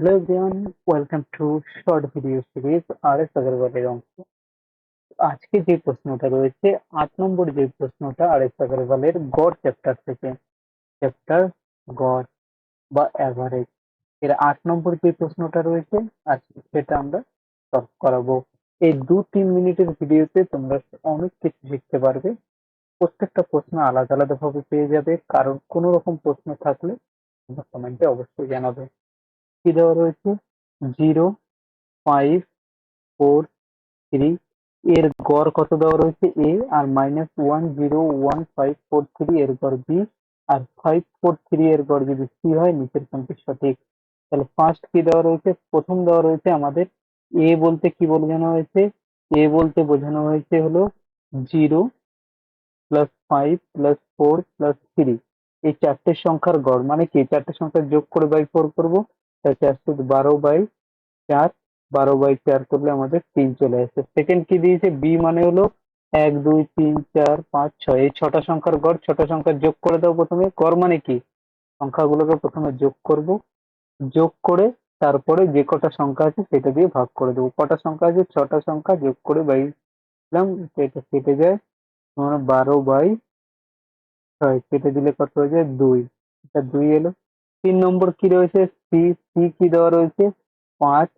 Hello everyone, welcome to short video series R S আগরওয়ালের অংশ আজকে যে প্রশ্নটা রয়েছে আট নম্বর যে প্রশ্নটা আর এস আগরওয়ালের গড় চ্যাপ্টার থেকে চ্যাপ্টার গড় বা অ্যাভারেজ এর আট নম্বর যে প্রশ্নটা রয়েছে আজকে সেটা আমরা সলভ করাবো। এই দু তিন মিনিটের ভিডিওতে তোমরা অনেক কিছু শিখতে পারবে। প্রত্যেকটা প্রশ্ন আলাদা আলাদা ভাবে পেয়ে যাবে কারণ কোনো রকম প্রশ্ন থাকলে তোমরা কমেন্টে অবশ্যই জানাবে। কি দেওয়া রয়েছে? জিরো ফাইভ ফোর থ্রি এর গড় কত দেওয়া রয়েছে? A R minus one zero one five four three এর গড় B R five four three এর গড় যদি সি হয়, নিচের কোনটি সঠিক। তাহলে ফার্স্ট কি দেওয়া রয়েছে? প্রথম দেওয়া রয়েছে আমাদের এ বলতে কি বোঝানো হয়েছে? এ বলতে বোঝানো হয়েছে হলো zero plus five plus four plus three এই চারটে সংখ্যার গড় মানে কি? চারটে সংখ্যার যোগ করে বাই ফোর করব। তাহলে চারশো বারো বাই চার, বারো বাই চার করলে আমাদের তিন চলে আসে। সেকেন্ড কি দিয়েছে? বি মানে হলো এক, দুই, তিন, চার, পাঁচ, ছয়। এই ছটা সংখ্যার গড়, ছটা সংখ্যা যোগ করে দাও প্রথমে। গড় মানে কি? সংখ্যাগুলোকে প্রথমে যোগ করব। যোগ করে তারপরে যে কটা সংখ্যা আছে সেটা দিয়ে ভাগ করে দেবো। কটা সংখ্যা আছে? ছটা সংখ্যা যোগ করে বাই এটা কেটে যায়। মানে বারো বাই ছয়। কেটে দিলে কত হয়ে যায়? দুই। এটা দুই এলো। তিন নম্বর কি রয়েছে? সি সি কি দেওয়া রয়েছে? পাঁচ,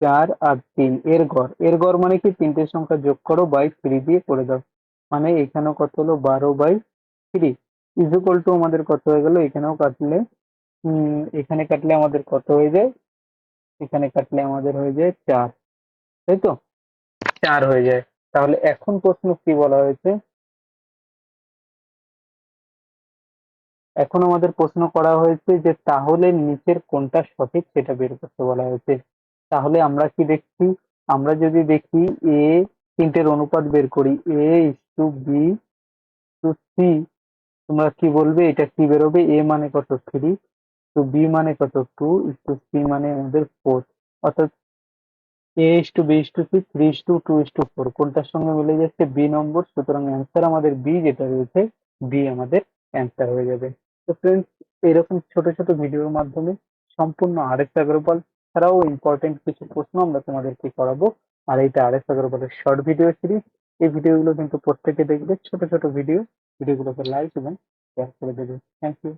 চার আর তিন। এর গড়। এর গড় মানে কি? তিনটে সংখ্যা যোগ করো বাই থ্রি দিয়ে করে দাও। মানে এখানেও কত হলো? বারো বাই থ্রি ইকুয়াল টু আমাদের কত হয়ে গেল? এখানেও কাটলে এখানে কাটলে আমাদের কত হয়ে যায়? এখানে কাটলে আমাদের হয়ে যায় চার। তাই তো? চার হয়ে যায়। তাহলে এখন প্রশ্ন কি বলা হয়েছে? এখন আমাদের প্রশ্ন করা হয়েছে যে তাহলে নিচের কোনটা সঠিক সেটা বের করতে বলা হয়েছে। তাহলে আমরা কি দেখছি? আমরা যদি দেখি এ তিনটের অনুপাত বের করি A is to B to C তোমরা কি বলবে? এটা কি বেরোবে? এ মানে কত? থ্রি টু বি মানে কত? টু ইস টু সি মানে আমাদের ফোর অর্থাৎ A is to B is to C three is to two is to four কোনটার সঙ্গে মিলে যাচ্ছে? বি নম্বর। সুতরাং অ্যান্সার আমাদের বি যেটা রয়েছে বি আমাদের অ্যান্সার হয়ে যাবে। তো ফ্রেন্ডস এরকম ছোট ছোট ভিডিওর মাধ্যমে সম্পূর্ণ আর এস আগরওয়াল ছাড়াও ইম্পর্টেন্ট কিছু প্রশ্ন আমরা তোমাদেরকে করাবো। আর এইটা আর এস আগরওয়ালের শর্ট ভিডিও সিরিজ এই ভিডিওগুলো কিন্তু প্রত্যেকে দেখবে, ছোট ছোট ভিডিও ভিডিওগুলোকে লাইক এবং শেয়ার করে দেবে। Thank you